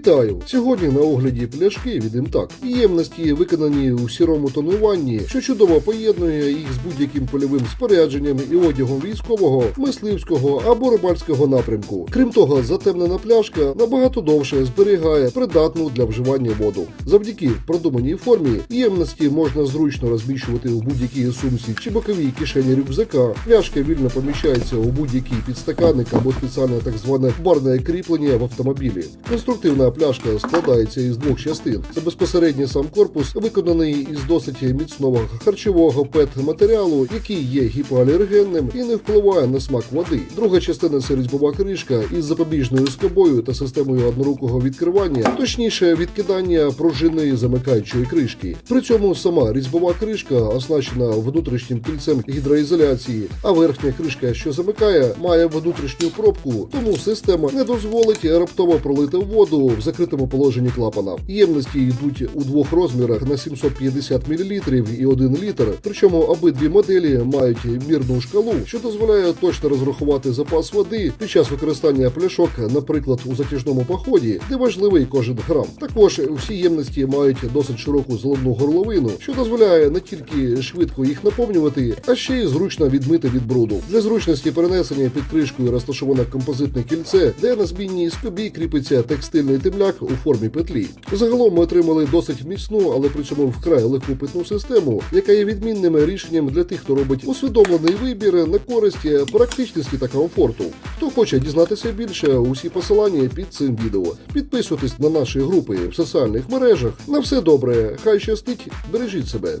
Вітаю! Сьогодні на огляді пляшки від імтак. Ємності виконані у сірому тонуванні, що чудово поєднує їх з будь-яким польовим спорядженням і одягом військового, мисливського або рибальського напрямку. Крім того, затемнена пляшка набагато довше зберігає придатну для вживання воду. Завдяки продуманій формі ємності можна зручно розміщувати у будь-якій сумці чи боковій кишені рюкзака. Пляшка вільно поміщається у будь-який підстаканник або спеціальне так зване барне кріплення в автомобілі. Конструктивна пляшка складається із двох частин. Це безпосередньо сам корпус, виконаний із досить міцного харчового пет-матеріалу, який є гіпоалергенним і не впливає на смак води. Друга частина це різьбова кришка із запобіжною скобою та системою однорукого відкривання, точніше відкидання пружинної замикаючої кришки. При цьому сама різьбова кришка оснащена внутрішнім кільцем гідроізоляції, а верхня кришка, що замикає, має внутрішню пробку, тому система не дозволить раптово пролити воду в закритому положенні клапана. Ємності йдуть у двох розмірах на 750 мл і 1 літр. Причому обидві моделі мають мірну шкалу, що дозволяє точно розрахувати запас води під час використання пляшок, наприклад, у затяжному поході, де важливий кожен грам. Також всі ємності мають досить широку зелену горловину, що дозволяє не тільки швидко їх наповнювати, а ще й зручно відмити від бруду. Для зручності перенесення під кришкою розташоване композитне кільце, де на змінній скобі кріпиться текстильний темляк у формі петлі. Загалом ми отримали досить міцну, але при цьому вкрай легку питну систему, яка є відмінним рішенням для тих, хто робить усвідомлений вибір на користь практичності та комфорту. Хто хоче дізнатися більше, усі посилання під цим відео. Підписуйтесь на наші групи в соціальних мережах. На все добре, хай щастить, бережіть себе.